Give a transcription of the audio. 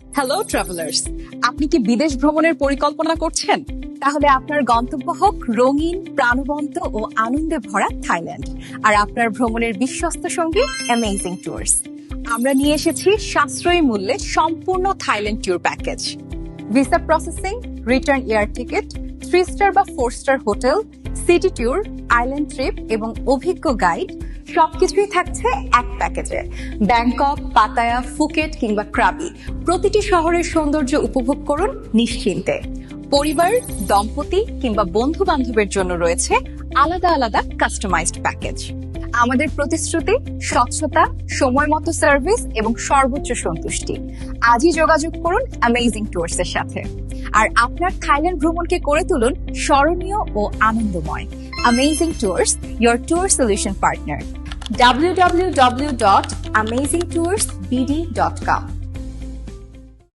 Hello travellers আপনি কি বিদেশ ভ্রমণের পরিকল্পনা করছেন? তাহলে আপনার গন্তব্য হোক রঙিন, প্রাণবন্ত ও আনন্দে ভরা থাইল্যান্ড। আর আপনার ভ্রমণের বিশ্বস্ত সঙ্গী অ্যামেজিং ট্যুরস আমরা নিয়ে এসেছি সাশ্রয়ী মূল্যে সম্পূর্ণ Thailand tour package visa processing return air ticket three star বা four star hotel city tour island trip এবং অভিজ্ঞ গাইড সবকিছুই থাকছে এক প্যাকেজে। ব্যাংকক, পাতায়া ফুকেট কিংবা ক্রাবি প্রতিটি শহরের সৌন্দর্য উপভোগ করুন নিশ্চিন্তে। পরিবার, দম্পতি কিংবা বন্ধু বান্ধবের জন্য রয়েছে আলাদা আলাদা কাস্টমাইজড প্যাকেজ আমাদের প্রতিশ্রুতি, স্বচ্ছতা, সময় মতো সার্ভিস এবং সর্বোচ্চ সন্তুষ্টি। আজই যোগাযোগ করুন অ্যামেজিং ট্যুরস এর সাথে। আর আপনার থাইল্যান্ড ভ্রমণকে করে তুলুন স্মরণীয় ও আনন্দময়। Amazing tours amazing tours BD dot www.amazingtoursbd.com